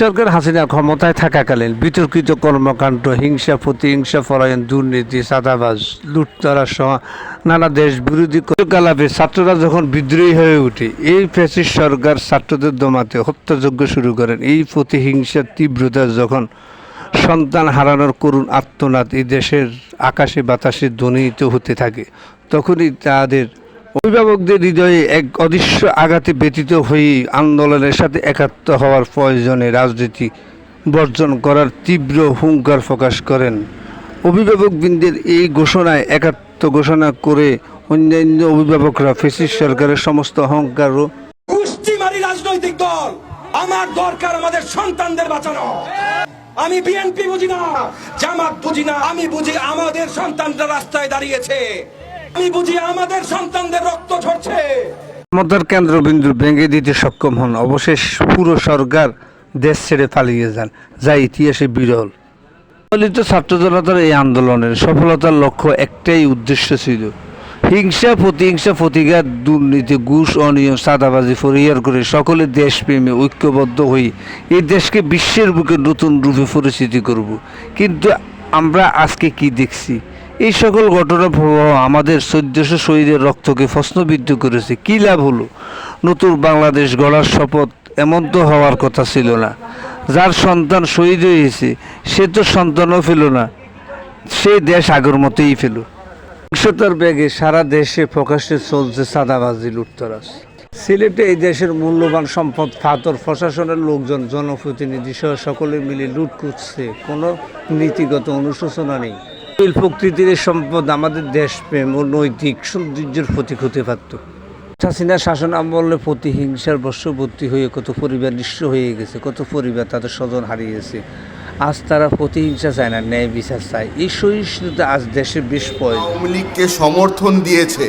সরকার হাসিনা ক্ষমতায় থাকাকালীন বিতর্কিত কর্মকাণ্ড, হিংসা, প্রতিহিংসা পরায়ণ দুর্নীতি সাদাবাজ লুটতরা সহ নানা দেশ বিরোধী কালাপে ছাত্ররা যখন বিদ্রোহী হয়ে ওঠে, এই ফ্যাসিস সরকার ছাত্রদের দমাতে হত্যাযজ্ঞ শুরু করেন। এই প্রতিহিংসার তীব্রতা যখন সন্তান হারানোর করুণ আত্মনাদ এই দেশের আকাশে বাতাসে ধ্বনিত হতে থাকে, তখনই তাদের অভিভাবকদের হৃদয়ে এক অদৃশ্য আঘাতে ব্যতীত হয়ে আন্দোলনের সাথে একাত্ম হওয়ার প্রয়োজনে রাজনীতি বর্জন করার তীব্র হুঙ্কার প্রকাশ করেন। অভিভাবকবৃন্দের এই ঘোষণায় একাত্ম ঘোষণা করে অন্যান্য অভিভাবকরা ফেসিস সরকারের সমস্ত অহংকার ও রাজনৈতিক দল, আমার দরকার আমাদের সন্তানদের বাঁচানো। আমি বিএনপি বুঝি না, জামাত বুঝি না, আমি বুঝি আমাদের সন্তানরা রাস্তায় দাঁড়িয়েছে। আমি বুঝি আমাদের সন্তানদের রক্ত ঝরছে। ক্ষমতার কেন্দ্রবিন্দু ভেঙে দিতে সক্ষম হন। অবশেষ পুরো সরকার দেশ ছেড়ে পালিয়ে যান। যা ইতিহাসে বিরল। দলিত ছাত্র জনতার এই আন্দোলনের সফলতার লক্ষ্য একটাই উদ্দেশ্য ছিল। হিংসা, প্রতিহিংসা, প্রতিঘাত, দুর্নীতি, ঘুষ, অনিয়ম সাদাবাজি পরিহার করে সকলে দেশপ্রেমে ঐক্যবদ্ধ হয়ে এই দেশকে বিশ্বের বুকে নতুন রূপে পরিচিতি করব। কিন্তু আমরা আজকে কি দেখছি? এই সকল ঘটনা প্রবাহ আমাদের চোদ্দশো শহীদের রক্তকে প্রশ্নবিদ্ধ করেছে। কী লাভ হলো? নতুন বাংলাদেশ গড়ার শপথ এমন তো হওয়ার কথা ছিল না। যার সন্তান শহীদ হয়েছে, সে তো সন্তানও পেল না। সে দেশ আগের মতোই পেল। একশোটার ব্যাগে সারা দেশে প্রকাশ্যে চলছে সাদাবাজি লুটতরাজ। সিলেটে এই দেশের মূল্যবান সম্পদ ফাতর প্রশাসনের লোকজন, জনপ্রতিনিধি সহ সকলে মিলে লুট করছে। কোনো নীতিগত অনুশোচনা নেই। এই প্রকৃতির সম্পদ, আমাদের দেশপ্রেম ও নৈতিক সৌন্দর্যের প্রতীক হতে পারত। হাসিনা শাসন আমলে প্রতিহিংসার বর্ষবর্তী হয়ে কত পরিবার নিঃস্ব হয়ে গেছে, কত পরিবার তাদের স্বজন হারিয়েছে। আজ তারা প্রতিহিংসা চায় না, ন্যায় বিচার চায়। এই সহিষ্ণুতা আজ দেশে বেশ প্রয়োজন আওয়ামী লীগকে সমর্থন দিয়েছে,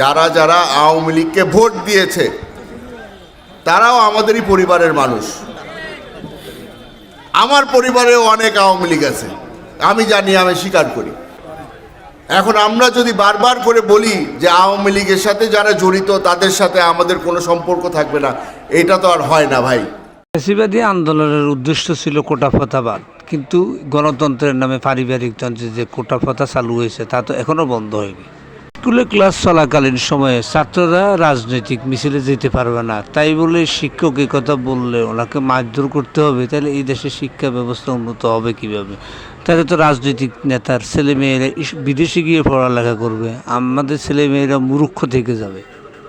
যারা যারা আওয়ামী লীগকে ভোট দিয়েছে, তারাও আমাদেরই পরিবারের মানুষ। আমার পরিবারেও অনেক আওয়ামী লীগ আছে। আমি জানি, আমি স্বীকার করি। এখন আমরা যদি বারবার করে বলি যে আওয়ামী লীগের সাথে যারা জড়িত, তাদের সাথে আমাদের কোনো সম্পর্ক থাকবে না, এটা তো আর হয় না ভাই। ফ্যাসিবাদী আন্দোলনের উদ্দেশ্য ছিল কোটাফতাবাদ কিন্তু গণতন্ত্রের নামে পারিবারিক তন্ত্রে যে কোটাফতা চালু হয়েছে, তা তো এখনও বন্ধ হয়নি। স্কুলে ক্লাস চলাকালীন সময়ে ছাত্ররা রাজনৈতিক মিছিলে যেতে পারবে না। তাই বলে শিক্ষক কথা বললে ওনাকে মারধর করতে হবে। তাহলে এই দেশে শিক্ষা ব্যবস্থা উন্নত হবে কীভাবে? তাহলে তো রাজনৈতিক নেতার ছেলেমেয়েরা বিদেশে গিয়ে পড়ালেখা করবে। আমাদের ছেলেমেয়েরা মূর্খ থেকে যাবে।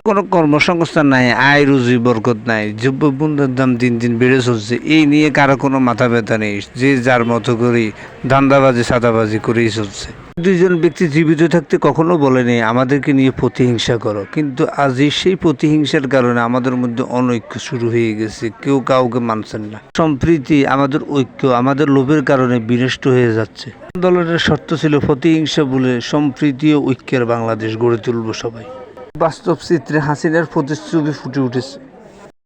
কোনো কর্মসংস্থান নাই, আয়, রুজি, বরকত নাই যুব বন্ধুর দাম দিন দিন বেড়ে চলছে। এই নিয়ে কারও কোনো মাথা ব্যথা নেই। যে যার মতো করে দান্দাবাজি সাদাবাজি করেই চলছে। দুইজন ব্যক্তি জীবিত থাকতে কখনো বলেনি, আমাদেরকে নিয়ে প্রতিহিংসা করো। কিন্তু আজই সেই প্রতিহিংসার কারণে আমাদের মধ্যে অনৈক্য শুরু হয়ে গেছে। কেউ কাউকে মানছেন না। সম্প্রীতি আমাদের ঐক্য, আমাদের লোভের কারণে বিনষ্ট হয়ে যাচ্ছে। আন্দোলনের শর্ত ছিল প্রতিহিংসা বলে সম্প্রীতি ও ঐক্যের বাংলাদেশ গড়ে তুলব সবাই। বাস্তব চিত্রে হাসিনার প্রতিচ্ছবি ফুটে উঠেছে।